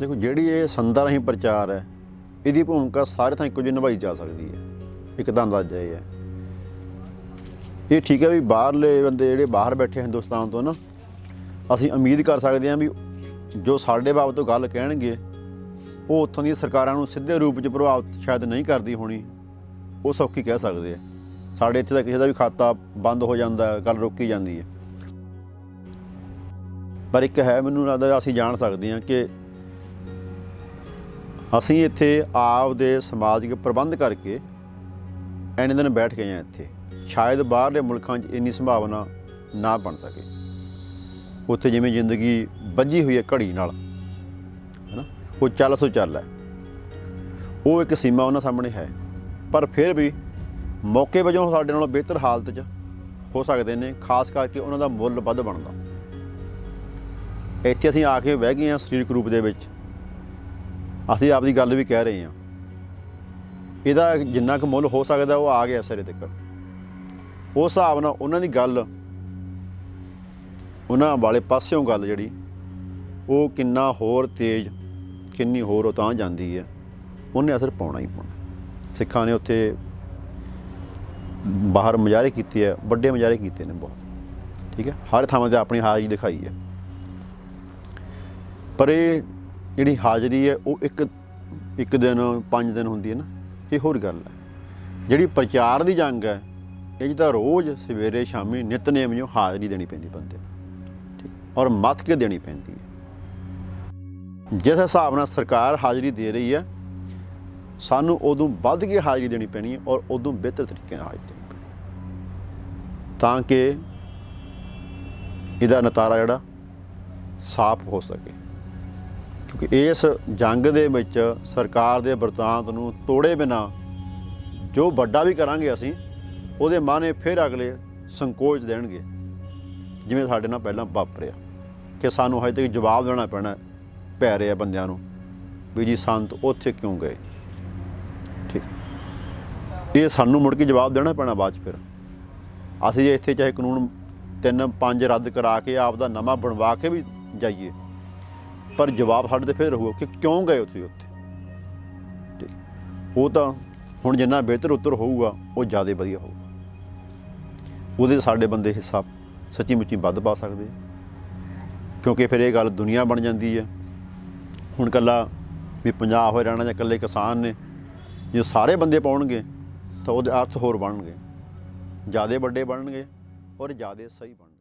ਦੇਖੋ, ਜਿਹੜੀ ਇਹ ਸੰਦਾਂ ਰਾਹੀਂ ਪ੍ਰਚਾਰ ਹੈ, ਇਹਦੀ ਭੂਮਿਕਾ ਸਾਰੇ ਥਾਂ ਇੱਕੋ ਜਿਹੀ ਨਿਭਾਈ ਜਾ ਸਕਦੀ ਹੈ। ਇੱਕ ਤਾਂ ਅੰਦਾਜ਼ਾ ਇਹ ਹੈ। ਇਹ ਠੀਕ ਹੈ ਵੀ ਬਾਹਰਲੇ ਬੰਦੇ ਜਿਹੜੇ ਬਾਹਰ ਬੈਠੇ ਹਿੰਦੁਸਤਾਨ ਤੋਂ ਨਾ, ਅਸੀਂ ਉਮੀਦ ਕਰ ਸਕਦੇ ਹਾਂ ਵੀ ਜੋ ਸਾਡੇ ਬਾਬਤ ਤੋਂ ਗੱਲ ਕਹਿਣਗੇ, ਉਹ ਉੱਥੋਂ ਦੀਆਂ ਸਰਕਾਰਾਂ ਨੂੰ ਸਿੱਧੇ ਰੂਪ 'ਚ ਪ੍ਰਭਾਵਿਤ ਸ਼ਾਇਦ ਨਹੀਂ ਕਰਦੀ ਹੋਣੀ, ਉਹ ਸੌਖੀ ਕਹਿ ਸਕਦੇ ਆ। ਸਾਡੇ ਇੱਥੇ ਤਾਂ ਕਿਸੇ ਦਾ ਵੀ ਖਾਤਾ ਬੰਦ ਹੋ ਜਾਂਦਾ, ਗੱਲ ਰੋਕੀ ਜਾਂਦੀ ਹੈ। ਪਰ ਇੱਕ ਹੈ, ਮੈਨੂੰ ਲੱਗਦਾ ਅਸੀਂ ਜਾਣ ਸਕਦੇ ਹਾਂ ਕਿ ਅਸੀਂ ਇੱਥੇ ਆਪ ਦੇ ਸਮਾਜਿਕ ਪ੍ਰਬੰਧ ਕਰਕੇ ਐਨੇ ਦਿਨ ਬੈਠ ਗਏ ਹਾਂ ਇੱਥੇ। ਸ਼ਾਇਦ ਬਾਹਰਲੇ ਮੁਲਕਾਂ 'ਚ ਇੰਨੀ ਸੰਭਾਵਨਾ ਨਾ ਬਣ ਸਕੇ। ਉੱਥੇ ਜਿਵੇਂ ਜ਼ਿੰਦਗੀ ਵੱਜੀ ਹੋਈ ਹੈ ਘੜੀ ਨਾਲ, ਹੈਨਾ? ਉਹ ਚੱਲ ਸੋ ਚੱਲ ਹੈ। ਉਹ ਇੱਕ ਸੀਮਾ ਉਹਨਾਂ ਸਾਹਮਣੇ ਹੈ। ਪਰ ਫਿਰ ਵੀ ਮੌਕੇ ਵਜੋਂ ਸਾਡੇ ਨਾਲੋਂ ਬਿਹਤਰ ਹਾਲਤ 'ਚ ਹੋ ਸਕਦੇ ਨੇ, ਖਾਸ ਕਰਕੇ ਉਹਨਾਂ ਦਾ ਮੁੱਲ ਵੱਧ ਬਣਦਾ। ਇੱਥੇ ਅਸੀਂ ਆ ਕੇ ਬਹਿ ਗਏ ਹਾਂ ਸਰੀਰਕ ਰੂਪ ਦੇ ਵਿੱਚ। ਅਸੀਂ ਆਪਦੀ ਗੱਲ ਵੀ ਕਹਿ ਰਹੇ ਹਾਂ। ਇਹਦਾ ਜਿੰਨਾ ਕੁ ਮੁੱਲ ਹੋ ਸਕਦਾ ਉਹ ਆ ਗਿਆ ਸਿਰੇ ਤੱਕ। ਉਸ ਹਿਸਾਬ ਨਾਲ ਉਹਨਾਂ ਦੀ ਗੱਲ, ਉਹਨਾਂ ਵਾਲੇ ਪਾਸਿਓਂ ਗੱਲ ਜਿਹੜੀ, ਉਹ ਕਿੰਨਾ ਹੋਰ ਤੇਜ਼, ਕਿੰਨੀ ਹੋਰ ਉਹ ਤਾਂ ਜਾਂਦੀ ਹੈ। ਉਹਨੇ ਅਸਰ ਪਾਉਣਾ ਹੀ ਪਾਉਣਾ। ਸਿੱਖਾਂ ਨੇ ਉੱਥੇ ਬਾਹਰ ਮੁਜ਼ਾਹਰੇ ਕੀਤੇ ਆ, ਵੱਡੇ ਮੁਜ਼ਾਹਰੇ ਕੀਤੇ ਨੇ ਬਹੁਤ। ਠੀਕ ਹੈ? ਹਰ ਥਾਂ ਤੇ ਆਪਣੀ ਹਾਜ਼ਰੀ ਦਿਖਾਈ ਹੈ। ਪਰ ਇਹ ਜਿਹੜੀ ਹਾਜ਼ਰੀ ਹੈ, ਉਹ ਇੱਕ ਇੱਕ ਦਿਨ, ਪੰਜ ਦਿਨ ਹੁੰਦੀ ਹੈ ਨਾ, ਇਹ ਹੋਰ ਗੱਲ ਹੈ। ਜਿਹੜੀ ਪ੍ਰਚਾਰ ਦੀ ਜੰਗ ਹੈ, ਇਹ 'ਚ ਤਾਂ ਰੋਜ਼ ਸਵੇਰੇ, ਸ਼ਾਮੀ ਨਿਤਨੇਮ ਜੋ ਹਾਜ਼ਰੀ ਦੇਣੀ ਪੈਂਦੀ ਬੰਦੇ ਨੂੰ, ਠੀਕ? ਔਰ ਮੱਥ ਕੇ ਦੇਣੀ ਪੈਂਦੀ ਹੈ। ਜਿਸ ਹਿਸਾਬ ਨਾਲ ਸਰਕਾਰ ਹਾਜ਼ਰੀ ਦੇ ਰਹੀ ਹੈ, ਸਾਨੂੰ ਉਦੋਂ ਵੱਧ ਕੇ ਹਾਜ਼ਰੀ ਦੇਣੀ ਪੈਣੀ ਹੈ ਔਰ ਉਦੋਂ ਬਿਹਤਰ ਤਰੀਕੇ ਨਾਲ ਹਾਜ਼ਰੀ ਦੇਣੀ ਪੈਣੀ ਤਾਂ ਕਿ ਇਹਦਾ ਨਤਾਰਾ ਜਿਹੜਾ ਸਾਫ਼ ਹੋ ਸਕੇ। ਕਿਉਂਕਿ ਇਸ ਜੰਗ ਦੇ ਵਿੱਚ ਸਰਕਾਰ ਦੇ ਵਰਤਾਂਤ ਨੂੰ ਤੋੜੇ ਬਿਨਾ ਜੋ ਵੱਡਾ ਵੀ ਕਰਾਂਗੇ ਅਸੀਂ, ਉਹਦੇ ਮਾਨੇ ਫਿਰ ਅਗਲੇ ਸੰਕੋਚ ਦੇਣਗੇ। ਜਿਵੇਂ ਸਾਡੇ ਨਾਲ ਪਹਿਲਾਂ ਵਾਪਰਿਆ ਕਿ ਸਾਨੂੰ ਹਜੇ ਤੱਕ ਜਵਾਬ ਦੇਣਾ ਪੈਣਾ ਪੈ ਰਿਹਾ ਬੰਦਿਆਂ ਨੂੰ ਵੀ ਜੀ ਸੰਤ ਉੱਥੇ ਕਿਉਂ ਗਏ? ਠੀਕ। ਇਹ ਸਾਨੂੰ ਮੁੜ ਕੇ ਜਵਾਬ ਦੇਣਾ ਪੈਣਾ ਬਾਅਦ ਚ ਫਿਰ। ਅਸੀਂ ਜੇ ਇੱਥੇ ਚਾਹੇ ਕਾਨੂੰਨ ਤਿੰਨ ਪੰਜ ਰੱਦ ਕਰਾ ਕੇ ਆਪ ਦਾ ਨਵਾਂ ਬਣਵਾ ਕੇ ਵੀ ਜਾਈਏ ਪਰ ਜਵਾਬ ਸਾਡੇ ਤੇ ਫਿਰ ਰਹੂਗਾ ਕਿ ਕਿਉਂ ਗਏ ਤੁਸੀਂ ਉੱਥੇ? ਉਹ ਤਾਂ ਹੁਣ ਜਿੰਨਾ ਬਿਹਤਰ ਉੱਤਰ ਹੋਊਗਾ, ਉਹ ਜ਼ਿਆਦਾ ਵਧੀਆ ਹੋਊਗਾ। ਉਹਦੇ 'ਚ ਸਾਡੇ ਬੰਦੇ ਹਿੱਸਾ ਸੱਚੀ ਮੁੱਚੀ ਵੱਧ ਪਾ ਸਕਦੇ ਕਿਉਂਕਿ ਫਿਰ ਇਹ ਗੱਲ ਦੁਨੀਆ ਬਣ ਜਾਂਦੀ ਹੈ ਹੁਣ ਕੱਲਾ ਵੀ ਪੰਜਾਬ ਹੋਏ ਰਹਿਣਾ ਜਾਂ ਇਕੱਲੇ ਕਿਸਾਨ ਨੇ, ਜੇ ਸਾਰੇ ਬੰਦੇ ਪਾਉਣਗੇ, ਤਾਂ ਉਹਦੇ ਅਰਥ ਹੋਰ ਬਣਨਗੇ। ਜਿਆਦੇ ਵੱਡੇ ਬਣਨਗੇ ਔਰ ਜਿਆਦੇ ਸਹੀ ਬਣਨਗੇ।